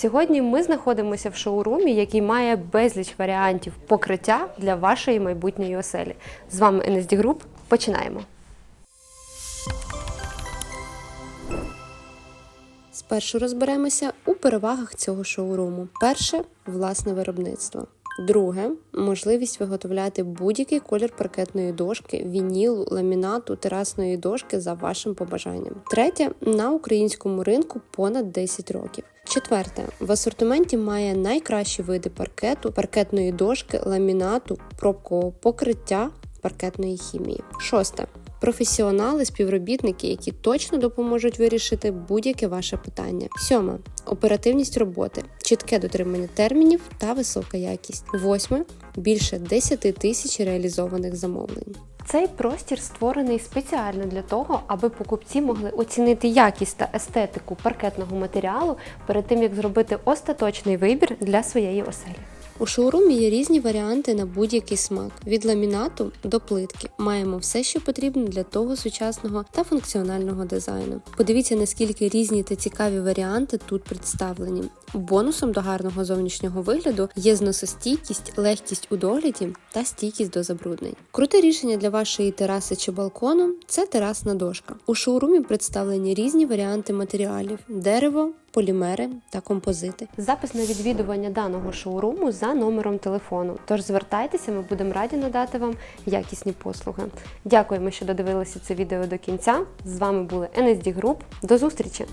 Сьогодні ми знаходимося в шоурумі, який має безліч варіантів покриття для вашої майбутньої оселі. З вами NSD Group. Починаємо. Спершу розберемося у перевагах цього шоуруму. Перше власне виробництво. Друге можливість виготовляти будь-який колір паркетної дошки, вінілу, ламінату, терасної дошки за вашим побажанням. Третє на українському ринку понад 10 років. Четверте в асортименті має найкращі види паркету, паркетної дошки, ламінату, пробкового покриття, паркетної хімії. Шосте професіонали, співробітники, які точно допоможуть вирішити будь-яке ваше питання. Сьоме оперативність роботи, чітке дотримання термінів та висока якість. Восьме більше 10 тисяч реалізованих замовлень. Цей простір створений спеціально для того, аби покупці могли оцінити якість та естетику паркетного матеріалу перед тим як зробити остаточний вибір для своєї оселі. У шоурумі є різні варіанти на будь-який смак від ламінату до плитки. Маємо все, що потрібно для того сучасного та функціонального дизайну. Подивіться, наскільки різні та цікаві варіанти тут представлені. Бонусом до гарного зовнішнього вигляду є зносостійкість, легкість у догляді та стійкість до забруднень. Круте рішення для вашої тераси чи балкону це терасна дошка. У шоурумі представлені різні варіанти матеріалів: дерево, полімери та композити. Запис на відвідування даного шоуруму за номером телефону. Тож звертайтеся, ми будемо раді надати вам якісні послуги. Дякуємо, що додивилися це відео до кінця. З вами були NSD Group. До зустрічі!